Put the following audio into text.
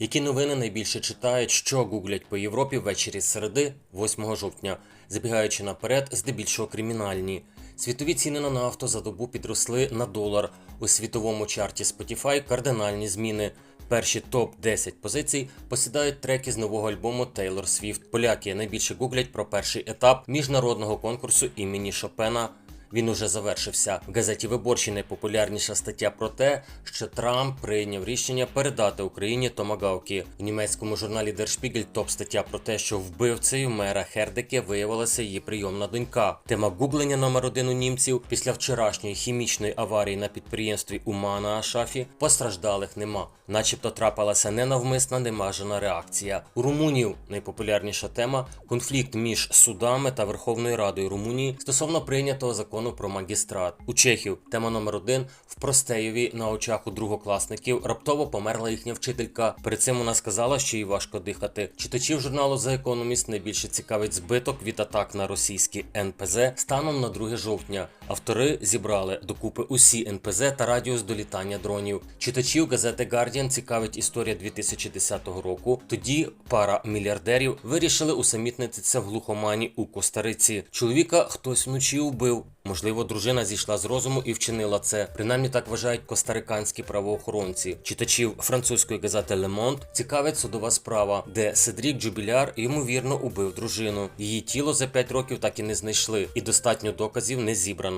Які новини найбільше читають, що гуглять по Європі ввечері середи, 8 жовтня, забігаючи наперед, здебільшого кримінальні. Світові ціни на нафту за добу підросли на долар. У світовому чарті Spotify кардинальні зміни. Перші топ 10 позицій посідають треки з нового альбому Taylor Swift. Поляки найбільше гуглять про перший етап міжнародного конкурсу імені Шопена. Він уже завершився. В газеті Виборчі найпопулярніша стаття про те, що Трамп прийняв рішення передати Україні томагавки. В німецькому журналі Der топ стаття про те, що вбивцею мера Хердеке виявилася її прийомна донька. Тема гуглення номер один у німців після вчорашньої хімічної аварії на підприємстві Умана Ашафі постраждалих нема. Начебто трапилася ненавмисна немажена реакція. У румунів найпопулярніша тема конфлікт між судами та Верховною Радою Румунії стосовно прийнятого закону про магістрат. У Чехів тема номер один в Простеєві на очах у другокласників раптово померла їхня вчителька. Перед цим вона сказала, що їй важко дихати. Читачів журналу The Economist найбільше цікавить збиток від атак на російські НПЗ станом на 2 жовтня. Автори зібрали докупи усі НПЗ та радіус долітання дронів. Читачів газети Guardian цікавить історія 2010 року. Тоді пара мільярдерів вирішили усамітнитися в глухомані у Костариці. Чоловіка хтось вночі убив. Можливо, дружина зійшла з розуму і вчинила це. Принаймні так вважають костариканські правоохоронці. Читачів французької газети Le Monde цікавить судова справа, де Седрік Джубіляр ймовірно убив дружину. Її тіло за 5 років так і не знайшли, і достатньо доказів не зібрано.